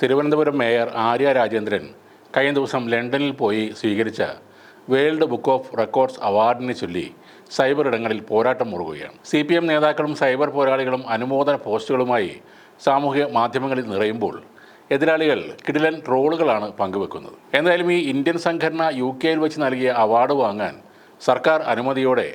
Thiruvananthapuram mayor Arya Rajendran കഴിഞ്ഞ ദിവസം ലണ്ടനിൽ പോയി സ്വീകരിച്ച വേൾഡ് ബുക്ക് ഓഫ് റെക്കോർഡ്സ് അവാർഡിനെ ചൊല്ലി സൈബർ ഇടങ്ങളിൽ പോരാട്ടം മുറുകുകയാണ്. സി പി എം നേതാക്കളും സൈബർ പോരാളികളും അനുമോദന പോസ്റ്റുകളുമായി സാമൂഹ്യ മാധ്യമങ്ങളിൽ നിറയുമ്പോൾ എതിരാളികൾ കിടിലൻ ട്രോളുകളാണ് പങ്കുവെക്കുന്നത്. എന്തായാലും ഈ ഇന്ത്യൻ സംഘടന യു കെയിൽ വെച്ച് നൽകിയ അവാർഡ് വാങ്ങാൻ സർക്കാർ അനുമതിയോടെ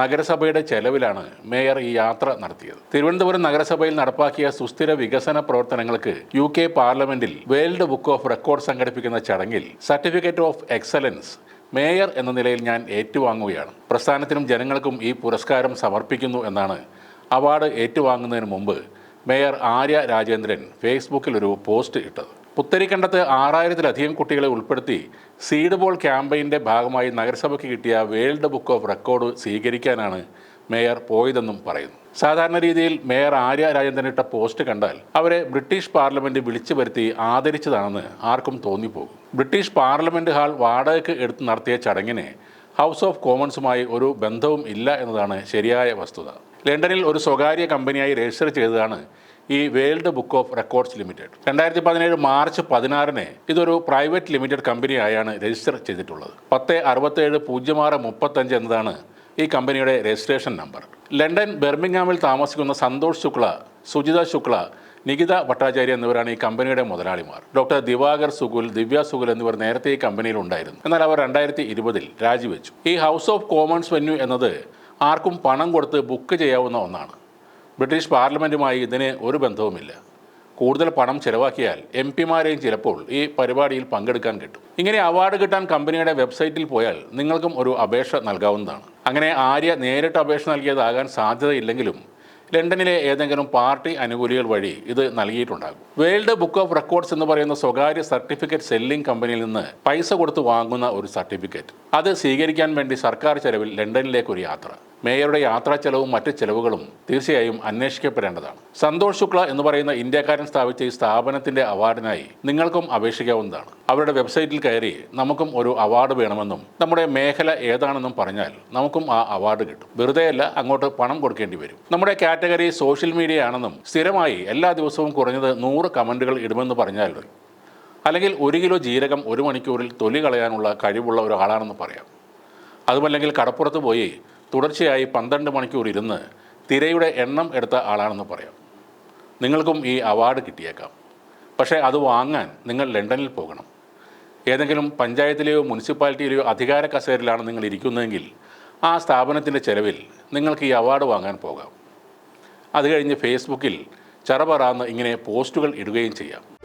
നഗരസഭയുടെ ചെലവിലാണ് മേയർ ഈ യാത്ര നടത്തിയത്. തിരുവനന്തപുരം നഗരസഭയിൽ നടപ്പാക്കിയ സുസ്ഥിര വികസന പ്രവർത്തനങ്ങൾക്ക് യു കെ പാർലമെന്റിൽ വേൾഡ് ബുക്ക് ഓഫ് റെക്കോർഡ് സംഘടിപ്പിക്കുന്ന ചടങ്ങിൽ സർട്ടിഫിക്കറ്റ് ഓഫ് എക്സലൻസ് മേയർ എന്ന നിലയിൽ ഞാൻ ഏറ്റുവാങ്ങുകയാണ്. പ്രസ്ഥാനത്തിനും ജനങ്ങൾക്കും ഈ പുരസ്കാരം സമർപ്പിക്കുന്നു എന്നാണ് അവാർഡ് ഏറ്റുവാങ്ങുന്നതിന് മുമ്പ് മേയർ ആര്യ രാജേന്ദ്രൻ ഫേസ്ബുക്കിൽ ഒരു പോസ്റ്റ് ഇട്ടത്. പുത്തരിക്കണ്ടത്ത് ആറായിരത്തിലധികം കുട്ടികളെ ഉൾപ്പെടുത്തി സീഡ് ബോൾ ക്യാമ്പയിന്റെ ഭാഗമായി നഗരസഭയ്ക്ക് കിട്ടിയ വേൾഡ് ബുക്ക് ഓഫ് റെക്കോർഡ് സ്വീകരിക്കാനാണ് മേയർ പോയതെന്നും പറയുന്നു. സാധാരണ രീതിയിൽ മേയർ ആര്യ രാജേന്ദ്രൻ ഇട്ട പോസ്റ്റ് കണ്ടാൽ അവരെ ബ്രിട്ടീഷ് പാർലമെന്റ് വിളിച്ചു വരുത്തി ആദരിച്ചതാണെന്ന് ആർക്കും തോന്നിപ്പോകും. ബ്രിട്ടീഷ് പാർലമെന്റ് ഹാൾ വാടകയ്ക്ക് എടുത്ത് നടത്തിയ ചടങ്ങിന് ഹൗസ് ഓഫ് കോമൺസുമായി ഒരു ബന്ധവും ഇല്ല എന്നതാണ് ശരിയായ വസ്തുത. ലണ്ടനിൽ ഒരു സ്വകാര്യ കമ്പനിയായി രജിസ്റ്റർ ചെയ്തതാണ് ഈ world book of records limited. രണ്ടായിരത്തി പതിനേഴ് മാർച്ച് പതിനാറിന് ഇതൊരു പ്രൈവറ്റ് ലിമിറ്റഡ് കമ്പനിയായാണ് രജിസ്റ്റർ ചെയ്തിട്ടുള്ളത്. പത്ത് അറുപത്തേഴ് പൂജ്യം ആറ് മുപ്പത്തഞ്ച് എന്നതാണ് ഈ കമ്പനിയുടെ രജിസ്ട്രേഷൻ നമ്പർ. ലണ്ടൻ ബെർമിംഗാമിൽ താമസിക്കുന്ന സന്തോഷ് ശുക്ല സുജിത ശുക്ല നികിത ഭട്ടാചാര്യ എന്നിവരാണ് ഈ കമ്പനിയുടെ മുതലാളിമാർ. ഡോക്ടർ ദിവാകർ സുകുൽ ദിവ്യ സുകുൽ എന്നിവർ നേരത്തെ ഈ കമ്പനിയിൽ ഉണ്ടായിരുന്നു. എന്നാൽ അവർ രണ്ടായിരത്തി ഇരുപതിൽ രാജിവെച്ചു. ഈ ഹൗസ് ഓഫ് കോമൺസ് വെന്യൂ എന്നത് ആർക്കും പണം കൊടുത്ത് ബുക്ക് ചെയ്യാവുന്ന ഒന്നാണ്. ബ്രിട്ടീഷ് പാർലമെന്റുമായി ഇതിന് ഒരു ബന്ധവുമില്ല. കൂടുതൽ പണം ചിലവാക്കിയാൽ എം പിമാരെയും ചിലപ്പോൾ ഈ പരിപാടിയിൽ പങ്കെടുക്കാൻ കിട്ടും. ഇങ്ങനെ അവാർഡ് കിട്ടാൻ കമ്പനിയുടെ വെബ്സൈറ്റിൽ പോയാൽ നിങ്ങൾക്കും ഒരു അപേക്ഷ നൽകാവുന്നതാണ്. അങ്ങനെ ആര്യ നേരിട്ട് അപേക്ഷ നൽകിയതാകാൻ സാധ്യതയില്ലെങ്കിലും ലണ്ടനിലെ ഏതെങ്കിലും പാർട്ടി അനുകൂലികൾ വഴി ഇത് നൽകിയിട്ടുണ്ടാകും. വേൾഡ് ബുക്ക് ഓഫ് റെക്കോർഡ്സ് എന്ന് പറയുന്ന സ്വകാര്യ സർട്ടിഫിക്കറ്റ് സെല്ലിംഗ് കമ്പനിയിൽ നിന്ന് പൈസ കൊടുത്ത് വാങ്ങുന്ന ഒരു സർട്ടിഫിക്കറ്റ്. അത് സ്വീകരിക്കാൻ വേണ്ടി സർക്കാർ ചെലവിൽ ലണ്ടനിലേക്ക് ഒരു യാത്ര. മേയറുടെ യാത്രാ ചെലവും മറ്റ് ചെലവുകളും തീർച്ചയായും അന്വേഷിക്കപ്പെടേണ്ടതാണ്. സന്തോഷ് ശുക്ല എന്ന് പറയുന്ന ഇന്ത്യക്കാരൻ സ്ഥാപിച്ച ഈ സ്ഥാപനത്തിന്റെ അവാർഡിനായി നിങ്ങൾക്കും അപേക്ഷിക്കാവുന്നതാണ്. അവരുടെ വെബ്സൈറ്റിൽ കയറി നമുക്കും ഒരു അവാർഡ് വേണമെന്നും നമ്മുടെ മേഖല ഏതാണെന്നും പറഞ്ഞാൽ നമുക്കും ആ അവാർഡ് കിട്ടും. വെറുതെയല്ല അങ്ങോട്ട് പണം കൊടുക്കേണ്ടി വരും. നമ്മുടെ കാറ്റഗറി സോഷ്യൽ മീഡിയ ആണെന്നും സ്ഥിരമായി എല്ലാ ദിവസവും കുറഞ്ഞത് നൂറ് കമന്റുകൾ ഇടുമെന്ന് പറഞ്ഞാൽ അല്ലെങ്കിൽ ഒരു കിലോ ജീരകം ഒരു മണിക്കൂറിൽ തൊലി കളയാനുള്ള കഴിവുള്ള ഒരാളാണെന്ന് പറയാം. അതുമല്ലെങ്കിൽ കടപ്പുറത്ത് പോയി തുടർച്ചയായി പന്ത്രണ്ട് മണിക്കൂർ ഇരുന്ന് തിരയുടെ എണ്ണം എടുത്ത ആളാണെന്ന് പറയാം. നിങ്ങൾക്കും ഈ അവാർഡ് കിട്ടിയേക്കാം. പക്ഷേ അത് വാങ്ങാൻ നിങ്ങൾ ലണ്ടനിൽ പോകണം. ഏതെങ്കിലും പഞ്ചായത്തിലെയോ മുനിസിപ്പാലിറ്റിയിലെയോ അധികാര കസേരയിലാണ് നിങ്ങൾ ഇരിക്കുന്നതെങ്കിൽ ആ സ്ഥാപനത്തിന്റെ ചെലവിൽ നിങ്ങൾക്ക് ഈ അവാർഡ് വാങ്ങാൻ പോകാം. അത് കഴിഞ്ഞ് ഫേസ്ബുക്കിൽ ചറപറാന്ന് ഇങ്ങനെ പോസ്റ്റുകൾ ഇടുകയും ചെയ്യാം.